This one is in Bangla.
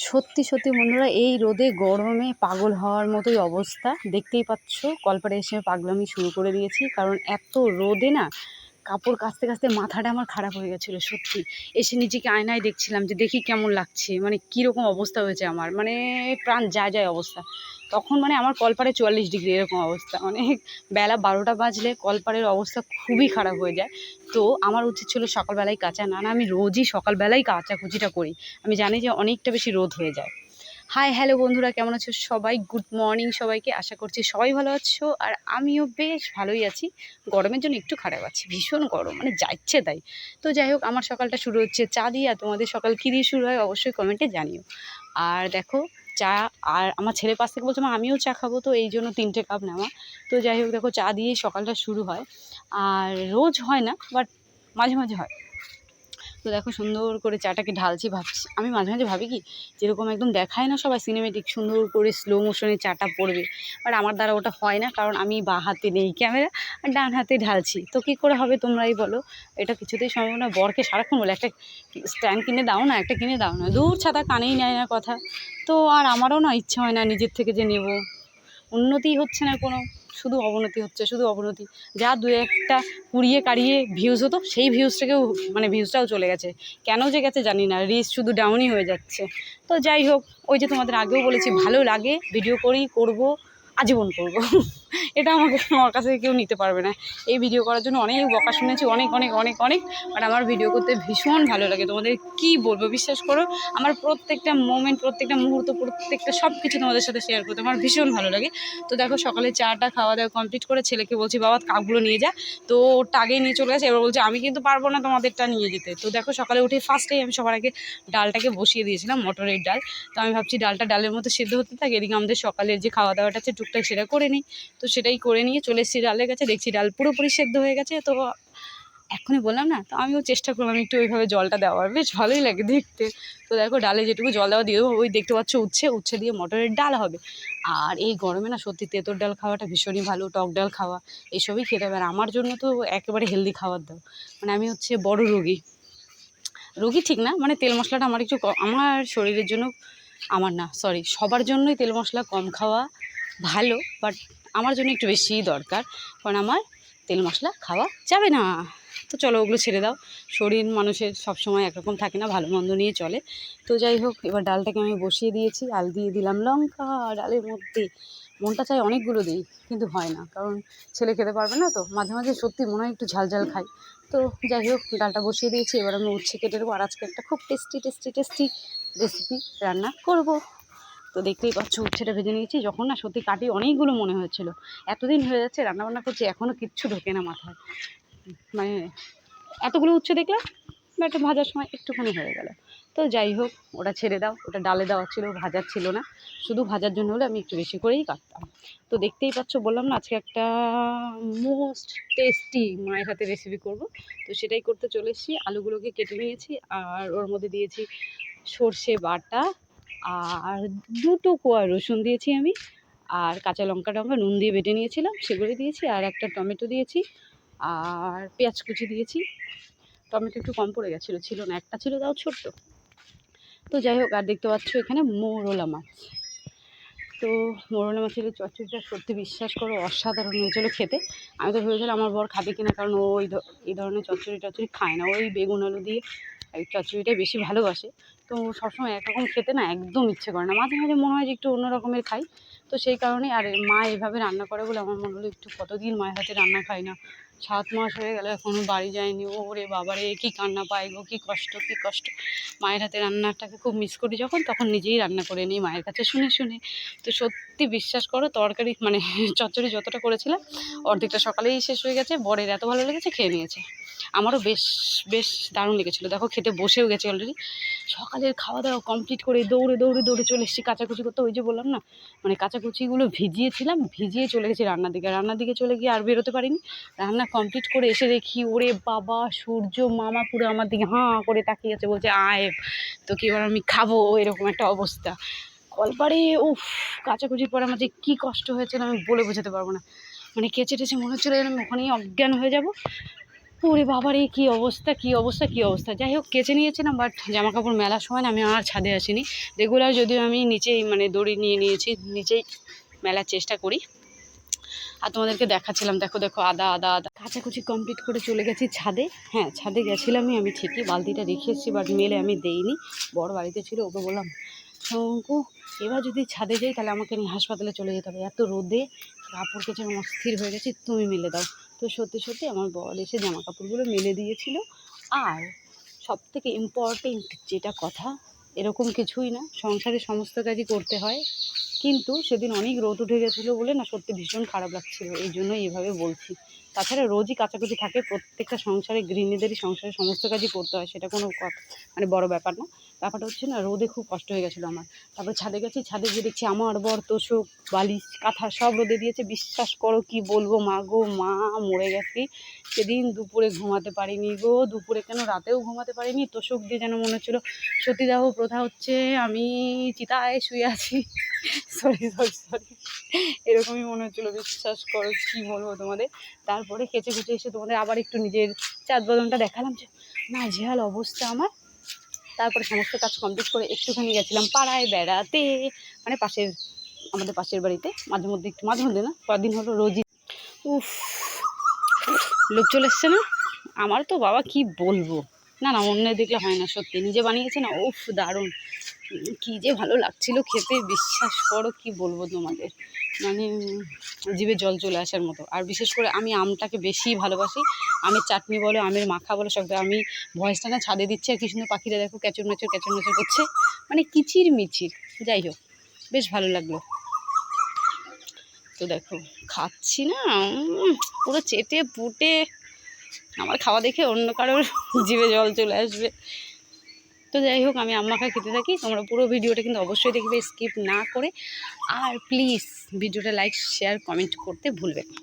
সত্যি সত্যি বন্ধুরা, এই রোদে গরমে পাগল হওয়ার মতোই অবস্থা। দেখতেই পাচ্ছ কলপারে এসে পাগলামি শুরু করে দিয়েছি, কারণ এত রোদে না কাপড় কাচতে কাচতে মাথাটা আমার খারাপ হয়ে গেছিল, সত্যি। এসে নিজেকে আয়নায় দেখছিলাম যে, দেখি কেমন লাগছে। মানে কীরকম অবস্থা হয়েছে আমার। মানে প্রাণ যা যায় অবস্থা। তখন মানে আমার কলপারে চুয়াল্লিশ ডিগ্রি এরকম অবস্থা। মানে বেলা বারোটা বাজলে কলপারের অবস্থা খুবই খারাপ হয়ে যায়। তো আমার উচিত ছিল সকালবেলায় কাচা। না না, আমি রোজই সকালবেলায় কাচাকুচিটা করি। আমি জানি যে অনেকটা বেশি রোদ হয়ে যায়। হাই হ্যালো বন্ধুরা, কেমন আছো সবাই? গুড মর্নিং সবাইকে। আশা করছি সবাই ভালো আছো। আর আমিও বেশ ভালোই আছি। গরমের জন্য একটু খারাপ আছি। ভীষণ গরম। মানে যাচ্ছে তাই। তো যাই হোক, আমার সকালটা শুরু হচ্ছে। চা দিয়ে তোমাদের সকাল কী দিয়ে শুরু হয় অবশ্যই কমেন্টে জানিও। আর দেখো চা আর আমার ছেলের পাশ থেকে বলছে, মা, আমিও চা খাব। তো এই জন্য তিনটে কাপ নেওয়া। তো যাই হোক, দেখো, চা দিয়েই সকালটা শুরু হয়। আর রোজ হয় না বাট মাঝে মাঝে হয়। তো দেখো সুন্দর করে চাটাকে ঢালছি, ভাবছি, আমি মাঝে মাঝে ভাবি কি, যেরকম একদম দেখায় না সবাই সিনেমেটিক সুন্দর করে স্লো মোশনে চাটা পড়বে। বাট আমার দ্বারা ওটা হয় না, কারণ আমি বা হাতে নেই ক্যামেরা আর ডান হাতে ঢালছি। তো কী করে হবে তোমরাই বলো? এটা কিছুতেই সম্ভব না। বরকে সারাক্ষণ বলে, একটা স্ট্যান্ড কিনে দাও না, একটা কিনে দাও না। দূর ছাতা, কানেই নেয় না কথা। তো আর আমারও না ইচ্ছে হয় না নিজের থেকে যে নেব। উন্নতি হচ্ছে না কোনো। শুধু অবনতি হচ্ছে, শুধু অবনতি। যা দু একটা কুড়িয়ে কাড়িয়ে ভিউজ হতো, সেই ভিউজ থেকেও মানে ভিউজটাও চলে গেছে। কেন যে গেছে জানি না রিচ শুধু ডাউনই হয়ে যাচ্ছে। তো যাই হোক, ওই যে তোমাদের আগেও বলেছি, ভালো লাগে ভিডিও করি, করব, আজীবন করব। এটা আমাকে আমার কাছে কেউ নিতে পারবে না। এই ভিডিও করার জন্য অনেক বকা শুনেছি, অনেক অনেক অনেক অনেক। বাট আমার ভিডিও করতে ভীষণ ভালো লাগে। তোমাদের কি বলব, বিশ্বাস করো, আমার প্রত্যেকটা মোমেন্ট প্রত্যেকটা মুহূর্ত, প্রত্যেকটা সব কিছু তোমাদের সাথে শেয়ার করতে আমার ভীষণ ভালো লাগে। তো দেখো, সকালে চাটা খাওয়া দাওয়া কমপ্লিট করে ছেলেকে বলছি, বাবা, কাকগুলো নিয়ে যা। তো আগেই নিয়ে চলে গেছে, এবার বলছে, আমি কিন্তু পারব না তোমাদেরটা নিয়ে যেতে। তো দেখো, সকালে উঠে ফার্স্টেই আমি সবার আগে ডালটাকে বসিয়ে দিয়েছিলাম, মটরের ডাল। তো আমি ভাবছি, ডালটা ডালের মতো সেদ্ধ হতে থাকে, এদিকে আমাদের সকালের যে খাওয়া দাওয়াটা আছে, টুকটাক সেটা করে নিই। তো সেটাই করে নিয়ে চলে এসেছি ডালের কাছে। দেখছি ডাল পুরোপুরি সেদ্ধ হয়ে গেছে, তো এখনই বললাম না, তো আমিও চেষ্টা করলাম একটু ওইভাবে জলটা দেওয়ার। বেশ ভালোই লাগে দেখতে। তো দেখো ডালে যেটুকু জল দেওয়া দিয়ে ওই দেখতে পাচ্ছ উচ্ছে উচ্ছে দিয়ে মটরের ডাল হবে। আর এই গরমে না সত্যি তেঁতোর ডাল খাওয়াটা ভীষণই ভালো, টক ডাল খাওয়া, এসবই খেতে হবে। আর আমার জন্য তো একেবারে হেলদি খাবার দাও। মানে আমি হচ্ছে বড় রোগী। রোগী ঠিক না মানে তেল মশলাটা আমার একটু আমার শরীরের জন্য, আমার না সরি সবার জন্যই তেল মশলা কম খাওয়া ভালো বাট আমার জন্য একটু বেশিই দরকার, কারণ আমার তেল মশলা খাওয়া যাবে না। তো চলো ওগুলো ছেড়ে দাও। শরীর মানুষের সব সময় একরকম থাকে না, ভালো মন্দ নিয়ে চলে। তো যাই হোক, এবার ডালটাকে আমি বসিয়ে দিয়েছি। আল দিয়ে দিলাম লঙ্কা, ডালের মধ্যে। মনটা চাই অনেকগুলো দিই, কিন্তু হয় না, কারণ ছেলে খেতে পারবে না তো। মাঝে মাঝে সত্যি মনে হয় একটু ঝাল ঝাল খাই। তো যাই হোক, ডালটা বসিয়ে দিয়েছি। এবার আমি উচ্ছে কেটে দেবো। আর আজকে একটা খুব টেস্টি টেস্টি টেস্টি রেসিপি রান্না করব। তো দেখতেই পাচ্ছ উচ্ছেটা ভেজে নিয়েছি। যখন না সত্যি কাটি অনেকগুলো মনে হয়েছিল। এতদিন হয়ে যাচ্ছে রান্নাবান্না করছি এখনও কিচ্ছু ঢোকে না মাথায়। মানে এতগুলো উচ্ছে দেখলাম বাট ভাজার সময় একটুখানি হয়ে গেল। তো যাই হোক, ওটা ছেড়ে দাও, ওটা ডালে দেওয়া ছিল, ভাজার ছিল না। শুধু ভাজার জন্য হলে আমি একটু বেশি করেই কাটতাম। তো দেখতেই পাচ্ছ, বললাম না, আজকে একটা মোস্ট টেস্টি মায়ের হাতে রেসিপি করব। তো সেটাই করতে চলে এসেছি আলুগুলোকে কেটে নিয়েছি, আর ওর মধ্যে দিয়েছি সর্ষে বাটা আর দুটো কোয়া রসুন দিয়েছি আমি, আর কাঁচা লঙ্কা টঙ্কা নুন দিয়ে বেটে নিয়েছিলাম, সেগুলো দিয়েছি, আর একটা টমেটো দিয়েছি, আর পেঁয়াজ কুচি দিয়েছি। টমেটো একটু কম পড়ে গেছিল, ছিল না, একটা ছিল তাও ছোট্ট। তো যাই হোক, আর দেখতে পাচ্ছ এখানে মোরলা মাছ। তো মোরলা মাছের চচ্চড়িটা সত্যি বিশ্বাস করো অসাধারণ হয়েছিল খেতে। আমি তো ভেবেছিলাম আমার বর খাবে কিনা, কারণ ও ওই এই ধরনের চচ্চড়ি টচ্চড়ি খায় না। ওই বেগুন আলু দিয়ে এই চচ্চড়িটাই বেশি ভালোবাসে। তো সবসময় একরকম খেতে না একদম ইচ্ছে করে না। মাঝে মাঝে মনে হয় যে একটু অন্য রকমের খাই। তো সেই কারণে আর মা এভাবে রান্না করে বলে আমার মনে হলো একটু কতদিন মায়ের হাতে রান্না খাই না। সাত মাস হয়ে গেল এখনও বাড়ি যায়নি। ওরে বাবারে, কী কান্না পায় গো, কী কষ্ট কী কষ্ট। মায়ের হাতে রান্নাটাকে খুব মিস করি যখন, তখন নিজেই রান্না করে নিই মায়ের কাছে শুনে শুনে। তো সত্যি বিশ্বাস করো, তরকারি মানে চচ্চড়ি যতটা করেছিলাম, অর্ধেকটা সকালেই শেষ হয়ে গেছে, বরের এত ভালো লেগেছে, খেয়ে নিয়েছে। আমারও বেশ বেশ দারুণ লেগেছিলো। দেখো খেতে বসেও গেছে অলরেডি সকালের খাওয়া দাওয়া কমপ্লিট করে দৌড়ে দৌড়ে দৌড়ে চলে এসেছি কাচাকুচি করতে। ওই যে বললাম না মানে কাচাকুচিগুলো ভিজিয়েছিলাম, ভিজিয়ে চলে গেছি রান্নার দিকে। রান্নার দিকে চলে গিয়ে আর বেরোতে পারিনি। রান্না কমপ্লিট করে এসে দেখি, ওরে বাবা, সূর্য মামা পুরো আমার দিকে হাঁ করে তাকিয়ে আছে। বলছে, আয় তো কি এবার আমি খাব। এরকম একটা অবস্থা। কলপারে, উফ, কাচাকুচির পরে আমার যে কী কষ্ট হয়েছিল আমি বলে বোঝাতে পারব না। মানে কেচে টেচে মনে হচ্ছিল যেন ওখানেই অজ্ঞান হয়ে যাব। ওরে বাবার এই কী অবস্থা কী অবস্থা কী অবস্থা? যাই হোক, কেচে নিয়েছিলাম বাট জামা কাপড় মেলার সময় আমি আর ছাদে আসিনি। রেগুলার যদিও আমি নিচেই মানে দড়ি নিয়ে নিয়েছি, নিচেই মেলার চেষ্টা করি। আর তোমাদেরকে দেখাচ্ছিলাম, দেখো দেখো, আদা আদা আদা। কাচাকুচি কমপ্লিট করে চলে গেছি ছাদে। হ্যাঁ ছাদে গেছিলামই আমি ঠিকই, বালতিটা রেখে এসেছি বাট মেলে আমি দেইনি। বড় বাড়িতে ছিল, ওকে বললাম, শঙ্কু, এবার যদি ছাদে যাই, তাহলে আমাকে নিয়ে হাসপাতালে চলে যেতে হবে। এত রোদে কাপড় কেচে আমি অস্থির হয়ে গেছি, তুমি মেলে দাও। তো সত্যি সত্যি আমার বর এসে জামা কাপড়গুলো মেলে দিয়েছিল। আর সব থেকে ইম্পর্টেন্ট যেটা কথা, এরকম কিছুই না, সংসারে সমস্ত কাজই করতে হয়। কিন্তু সেদিন অনেক রোদ উঠে গেছিল বলে না সত্যি ভীষণ খারাপ লাগছিল, এই জন্যই এভাবে বলছি। তাছাড়া রোজই কাচাকুচি থাকে, প্রত্যেকটা সংসারে গৃহিণীদেরই সংসারে সমস্ত কাজই করতে হয়, সেটা কোনো মানে বড় ব্যাপার না। ব্যাপারটা হচ্ছে না, রোদে খুব কষ্ট হয়ে গেছিল আমার। তারপর ছাদে গেছি, ছাদে গিয়ে দেখছি আমার বর তোষক, বালিশ, কাঁথা সব রোদে দিয়েছে, বিশ্বাস করো কি বলব মা গো, মা মরে গেছি। সেদিন দুপুরে ঘুমাতে পারিনি গো, দুপুরে কেন রাতেও ঘুমাতে পারিনি? তোষক দিয়ে যেন মনে হচ্ছিল, সতীদাহ প্রথা হচ্ছে, আমি চিতায় শুয়ে আছি। সরি সরি সরি এরকমই মনে হচ্ছিল, বিশ্বাস করো কী বলব তোমাদের। তারপরে কেচে কুচে এসে তোমাদের আবার একটু নিজের চাঁদ বদনটা দেখালাম যে, না জেহাল অবস্থা আমার। তারপরে সমস্ত কাজ কমপ্লিট করে একটুখানি গেছিলাম পাড়ায় বেড়াতে মানে পাশের, আমাদের পাশের বাড়িতে, মাঝে মধ্যে একটু, মাঝে মধ্যে না কদিন হলো রোজই। উফ, লোক চলে এসছে না? আমার তো বাবা কি বলব? না না অন্য দেখলে হয় না, সত্যি। নিজে বানিয়েছে না, উফ, দারুণ। কি যে ভালো লাগছিল খেতে, বিশ্বাস করো কি বলব তোমাদের। মানে জিভে জল চলে আসার মতো। আর বিশেষ করে আমি আমটাকে বেশি ভালোবাসি। আমের চাটনি বলো, আমের মাখা বলো, সব আমি ভয়েসটা না ছাদে দিচ্ছি আর কি সুন্দর পাখিরা দেখো ক্যাচর ম্যাচর ক্যাচর ম্যাচর করছে। মানে কিচির মিচির যাই হোক, বেশ ভালো লাগল। তো দেখো, খাচ্ছি না পুরো চেটে পুটে। আমার খাওয়া দেখে অন্য কারোর জিভে জল চলে আসবে। তো যাই হোক, আমি আম্মাখা খেতে থাকি। তোমরা পুরো ভিডিওটা কিন্তু অবশ্যই দেখবে, স্কিপ না করে। আর প্লিজ ভিডিওটা লাইক শেয়ার কমেন্ট করতে ভুলবে না।